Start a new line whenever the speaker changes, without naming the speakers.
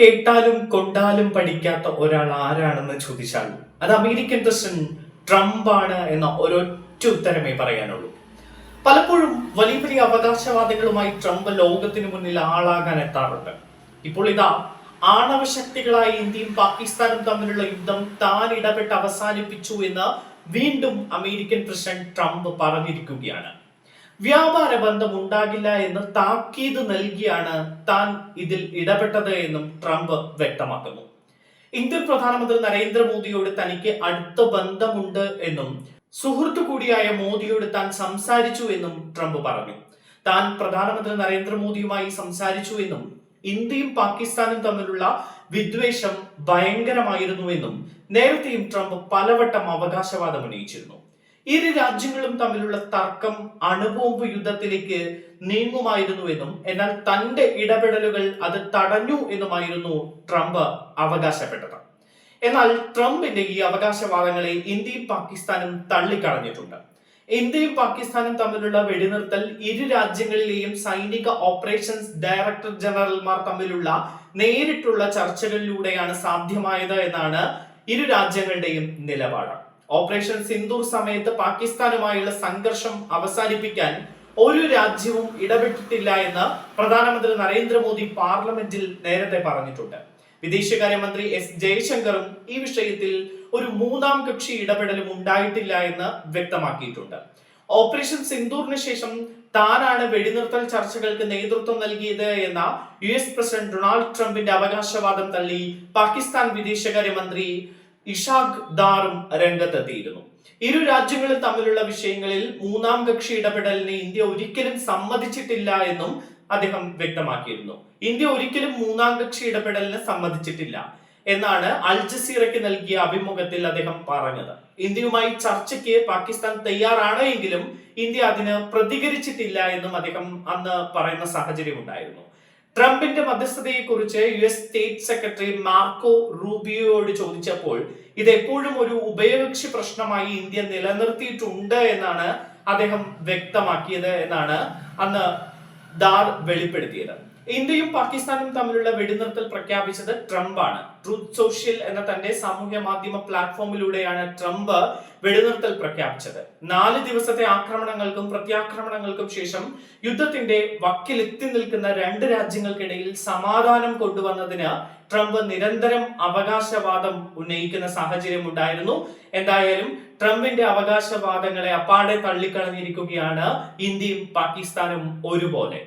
കേട്ടാലും കൊണ്ടാലും പഠിക്കാത്ത ഒരാൾ ആരാണെന്ന് ചോദിച്ചാൽ അത് അമേരിക്കൻ പ്രസിഡന്റ് ട്രംപ് ആണ് എന്ന ഒരൊറ്റ ഉത്തരമേ പറയാനുള്ളൂ. പലപ്പോഴും വലിയ വലിയ അവകാശവാദികളുമായി ട്രംപ് ലോകത്തിന് മുന്നിൽ ആളാകാൻ എത്താറുണ്ട്. ഇപ്പോൾ ഇതാ ആണവ ശക്തികളായ ഇന്ത്യയും പാകിസ്ഥാനും തമ്മിലുള്ള യുദ്ധം താൻ ഇടപെട്ട് അവസാനിപ്പിച്ചു എന്ന് വീണ്ടും അമേരിക്കൻ പ്രസിഡന്റ് ട്രംപ് പറഞ്ഞിരിക്കുകയാണ്. വ്യാപാര ബന്ധം ഉണ്ടാകില്ല എന്ന് താക്കീത് നൽകിയാണ് താൻ ഇതിൽ ഇടപെട്ടത് എന്നും ട്രംപ് വ്യക്തമാക്കുന്നു. ഇന്ത്യൻ പ്രധാനമന്ത്രി നരേന്ദ്രമോദിയോട് തനിക്ക് അടുത്ത ബന്ധമുണ്ട് എന്നും സുഹൃത്തു കൂടിയായ മോദിയോട് താൻ സംസാരിച്ചു എന്നും ട്രംപ് പറഞ്ഞു. താൻ പ്രധാനമന്ത്രി നരേന്ദ്രമോദിയുമായി സംസാരിച്ചു എന്നും ഇന്ത്യയും പാകിസ്ഥാനും തമ്മിലുള്ള വിദ്വേഷം ഭയങ്കരമായിരുന്നു എന്നും നേരത്തെയും ട്രംപ് പലവട്ടം അവകാശവാദം ഉന്നയിച്ചിരുന്നു. ഇരു രാജ്യങ്ങളും തമ്മിലുള്ള തർക്കം അണുബോംബ് യുദ്ധത്തിലേക്ക് നീങ്ങുമായിരുന്നു എന്നും എന്നാൽ തന്റെ ഇടപെടലുകൾ അത് തടഞ്ഞു എന്നുമായിരുന്നു ട്രംപ് അവകാശപ്പെട്ടത്. എന്നാൽ ട്രംപിന്റെ ഈ അവകാശവാദങ്ങളെ ഇന്ത്യയും പാകിസ്ഥാനും തള്ളിക്കളഞ്ഞിട്ടുണ്ട്. ഇന്ത്യയും പാകിസ്ഥാനും തമ്മിലുള്ള വെടിനിർത്തൽ ഇരു രാജ്യങ്ങളിലെയും സൈനിക ഓപ്പറേഷൻസ് ഡയറക്ടർ ജനറൽമാർ തമ്മിലുള്ള നേരിട്ടുള്ള ചർച്ചകളിലൂടെയാണ് സാധ്യമായത് എന്നാണ് ഇരു രാജ്യങ്ങളുടെയും നിലപാട്. ഓപ്പറേഷൻ സിന്ദൂർ സമയത്ത് പാകിസ്ഥാനുമായുള്ള സംഘർഷം അവസാനിപ്പിക്കാൻ ഒരു രാജ്യവും ഇടപെട്ടിട്ടില്ല എന്ന് പ്രധാനമന്ത്രി നരേന്ദ്രമോദി പാർലമെന്റിൽ നേരത്തെ പറഞ്ഞിട്ടുണ്ട്. വിദേശകാര്യമന്ത്രി എസ് ജയശങ്കറും ഈ വിഷയത്തിൽ ഒരു മൂന്നാം കക്ഷി ഇടപെടലും ഉണ്ടായിട്ടില്ല എന്ന് വ്യക്തമാക്കിയിട്ടുണ്ട്. ഓപ്പറേഷൻ സിന്ദൂറിന് ശേഷം താനാണ് വെടിനിർത്തൽ ചർച്ചകൾക്ക് നേതൃത്വം നൽകിയത് എന്ന യു എസ് പ്രസിഡന്റ് ഡൊണാൾഡ് ട്രംപിന്റെ അവകാശവാദം തള്ളി പാകിസ്ഥാൻ വിദേശകാര്യമന്ത്രി ഇഷാഖ് ദാറും രംഗത്തെത്തിയിരുന്നു. ഇരു രാജ്യങ്ങളും തമ്മിലുള്ള വിഷയങ്ങളിൽ മൂന്നാം കക്ഷി ഇടപെടലിന് ഇന്ത്യ ഒരിക്കലും സമ്മതിച്ചിട്ടില്ല എന്നും അദ്ദേഹം വ്യക്തമാക്കിയിരുന്നു. ഇന്ത്യ ഒരിക്കലും മൂന്നാം കക്ഷി ഇടപെടലിന് സമ്മതിച്ചിട്ടില്ല എന്നാണ് അൽ ജസീറയ്ക്ക് നൽകിയ അഭിമുഖത്തിൽ അദ്ദേഹം പറഞ്ഞത്. ഇന്ത്യയുമായി ചർച്ചയ്ക്ക് പാകിസ്ഥാൻ തയ്യാറാണ് എങ്കിലും ഇന്ത്യ അതിന് പ്രതികരിച്ചിട്ടില്ല എന്നും അദ്ദേഹം അന്ന് പറയുന്ന സാഹചര്യം ഉണ്ടായിരുന്നു ട്രംപിന്റെ മധ്യസ്ഥതയെ കുറിച്ച് U S state secretary Marco റൂബിയോയോട് ചോദിച്ചപ്പോൾ ഇത് എപ്പോഴും ഒരു ഉഭയകക്ഷി പ്രശ്നമായി ഇന്ത്യ നിലനിർത്തിയിട്ടുണ്ട് എന്നാണ് അദ്ദേഹം വ്യക്തമാക്കിയത് എന്നാണ് അന്ന് ദാർ വെളിപ്പെടുത്തിയത്. ഇന്ത്യയും പാകിസ്ഥാനും തമ്മിലുള്ള വെടിനിർത്തൽ പ്രഖ്യാപിച്ചത് ട്രംപാണ്. ട്രൂത്ത് സോഷ്യൽ എന്ന തന്റെ സാമൂഹ്യ മാധ്യമ പ്ലാറ്റ്ഫോമിലൂടെയാണ് ട്രംപ് വെടിനിർത്തൽ പ്രഖ്യാപിച്ചത്. നാല് ദിവസത്തെ ആക്രമണങ്ങൾക്കും പ്രത്യാക്രമണങ്ങൾക്കും ശേഷം യുദ്ധത്തിന്റെ വക്കിലെത്തി നിൽക്കുന്ന രണ്ട് രാജ്യങ്ങൾക്കിടയിൽ സമാധാനം കൊണ്ടുവന്നതിന് ട്രംപ് നിരന്തരം അവകാശവാദം ഉന്നയിക്കുന്ന സാഹചര്യം ഉണ്ടായിരുന്നു. എന്തായാലും ട്രംപിന്റെ അവകാശവാദങ്ങളെ അപ്പാടെ തള്ളിക്കളഞ്ഞിരിക്കുകയാണ് ഇന്ത്യയും പാകിസ്ഥാനും ഒരുപോലെ.